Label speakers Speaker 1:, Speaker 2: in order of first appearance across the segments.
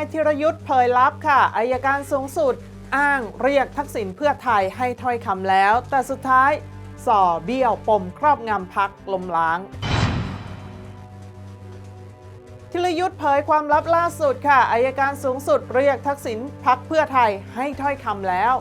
Speaker 1: ายธีรยุทธ์เผยลับค่ะอายการสูงสุด อ้างเรียกทักษิณเพื่อไทยให้ถ้อยคำแล้ว แต่สุดท้ายส่อเบี้ยวปมครอบงำพักลมล้างธีรยุทธ์เผยความลับล่าสุดค่ะอายการสูงสุดเรียกทักษิณพักเพื่อไทยให้ถ้อยคำแล้ว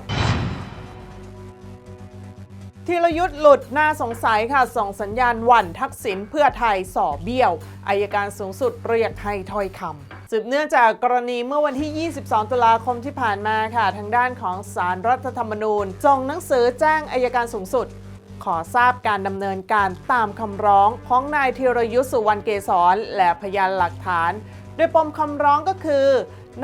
Speaker 1: ธีรยุทธ์หลุดน่าสงสัยค่ะ ส่งสัญญาณหวันทักษิณเพื่อไทยส่อเบี้ยวอายการสูงสุดเรียกให้ถ้อยคำ สืบเนื่องจากกรณีเมื่อวันที่ 22 ตุลาคมที่ผ่านมาค่ะ ทางด้านของสารรัฐธรรมนูญส่งหนังสือแจ้งอายการสูงสุด ขอทราบการดำเนินการตามคำร้องของนายธีรยุทธสุวรรณเกษรและพยานหลักฐาน โดยปมคำร้องก็คือ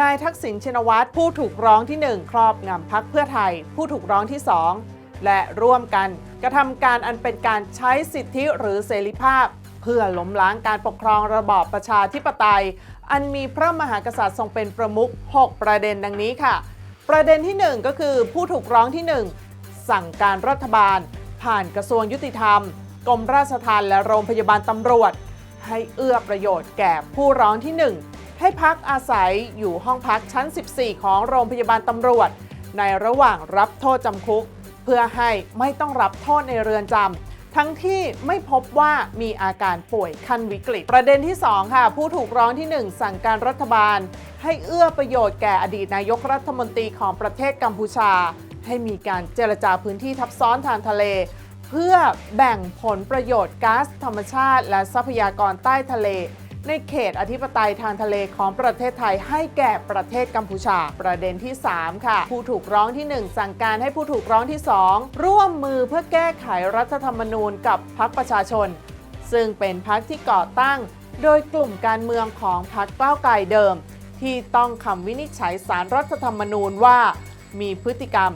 Speaker 1: นายทักษิณชินวัตรผู้ถูกร้องที่ 1 ครอบงำพักเพื่อไทย ผู้ถูกร้องที่ 2 และร่วมกัน กระทำการอันเป็นการใช้สิทธิหรือเสรีภาพ เพื่อล้มล้างการปกครองระบอบประชาธิปไตย อันมีพระมหากษัตริย์ทรงเป็นประมุข 6 ประเด็นดังนี้ค่ะ ประเด็นที่ 1 ก็คือผู้ถูกร้องที่ 1 สั่งการรัฐบาล ผ่านกระทรวงยุติธรรม กรมราชทัณฑ์และโรงพยาบาลตำรวจ ให้เอื้อประโยชน์แก่ผู้ร้องที่ 1 ให้พักอาศัยอยู่ห้องพักชั้น 14 ของโรงพยาบาลตำรวจ ในระหว่างรับโทษจำคุก เพื่อให้ไม่ต้องรับโทษในเรือนจำ ทั้งที่ไม่พบว่ามีอาการป่วยขั้นวิกฤต ประเด็นที่ 2 ค่ะ ผู้ถูกร้องที่ 1 สั่งการรัฐบาล ให้เอื้อประโยชน์แก่อดีตนายกรัฐมนตรีของประเทศกัมพูชา ให้มีการเจรจาพื้นที่ทับซ้อนทางทะเล เพื่อแบ่งผลประโยชน์ก๊าซธรรมชาติ และทรัพยากรใต้ทะเล ในเขตอธิปไตยทางทะเลของประเทศไทยให้แก่ประเทศกัมพูชา ประเด็นที่ 3 ค่ะ ผู้ถูกร้องที่ 1 สั่งการให้ผู้ถูกร้องที่ 2 ร่วมมือเพื่อแก้ไขรัฐธรรมนูญกับพรรคประชาชน ซึ่งเป็นพรรคที่ก่อตั้ง โดยกลุ่มการเมืองของพรรคก้าวไกลเดิม ที่ต้องคำวินิจฉัยสารรัฐธรรมนูญว่า มีพฤติกรรม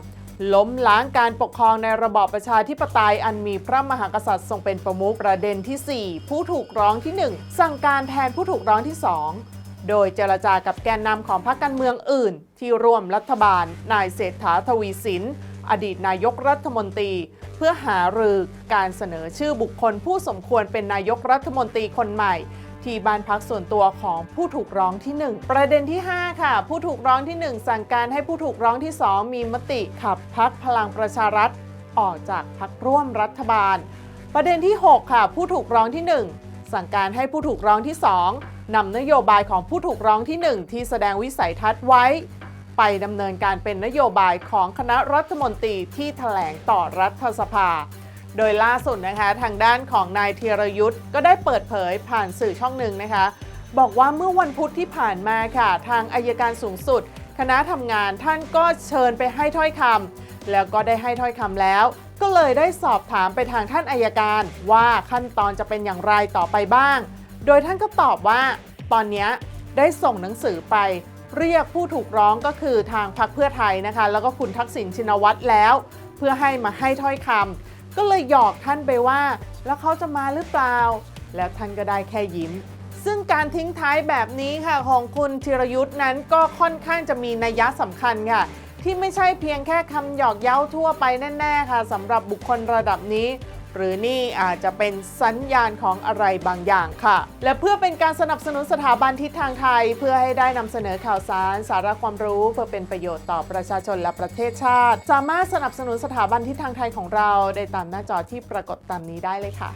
Speaker 1: ล้มล้างการปกครองในระบอบประชาธิปไตยอันมีพระมหากษัตริย์ทรงเป็นประมุขประเด็นทีสี่ 4 ผู้ถูกร้องที่ 1 สั่งการแทนผู้ถูกร้องที่ 2 โดยเจรจากับแกนนำของพรรคการเมืองอื่น ที่ร่วมรัฐบาล นายเศรษฐาทวีสิน อดีตนายกรัฐมนตรี เพื่อหารือการเสนอชื่อบุคคลผู้สมควรเป็นนายกรัฐมนตรีคนใหม่ ที่บ้านพักส่วนตัวของผู้ถูกร้องที่ 1 ประเด็นที่ 5 ค่ะ ผู้ถูกร้องที่ 1 สั่งการให้ผู้ถูกร้องที่ 2 มีมติขับพักพลังประชารัฐ ออกจากพักร่วมรัฐบาล ประเด็นที่ 6 ค่ะ ผู้ถูกร้องที่ 1 สั่งการให้ผู้ถูกร้องที่ 2นำนโยบายของผู้ถูกร้องที่ 1 ที่แสดงวิสัยทัศน์ไว้ ไปดำเนินการเป็นนโยบายของคณะรัฐมนตรีที่แถลงต่อรัฐสภา โดยล่าสุดนะคะทางด้านของนายธีรยุทธ์ก็ได้เปิดเผยผ่านสื่อช่องหนึ่งนะคะ บอกว่าเมื่อวันพุธที่ผ่านมาค่ะ ทางอายการสูงสุด คณะทำงานท่านก็เชิญไปให้ถ้อยคำแล้วก็ได้ให้ถ้อยคำแล้ว ก็เลยได้สอบถามไปทางท่านอายการว่าขั้นตอนจะเป็นอย่างไรต่อไปบ้าง โดยท่านก็ตอบว่าตอนนี้ได้ส่งหนังสือไปเรียกผู้ถูกร้องก็คือทางพรรคเพื่อไทยนะคะ แล้วก็คุณทักษิณชินวัตรแล้ว เพื่อให้มาให้ถ้อยคำ ก็เลยหยอกท่านไปว่า แล้วเขาจะมาหรือเปล่า แล้วท่านก็ได้แค่ยิ้ม ซึ่งการทิ้งท้ายแบบนี้ค่ะของคุณธีรยุทธ์นั้นก็ค่อนข้างจะมีนัยยะสำคัญค่ะ ที่ไม่ใช่เพียงแค่คำหยอกเย้าทั่วไปแน่ ๆ ค่ะสำหรับบุคคลระดับนี้ หรือนี่อาจจะเป็นสัญญาณของอะไรบางอย่างค่ะ และเพื่อเป็นการสนับสนุนสถาบันทิศทางไทย เพื่อให้ได้นำเสนอข่าวสาร สาระความรู้เพื่อเป็นประโยชน์ต่อประชาชนและประเทศชาติ สามารถสนับสนุนสถาบันทิศทางไทยของเรา ได้ตามหน้าจอที่ปรากฏตามนี้ได้เลยค่ะ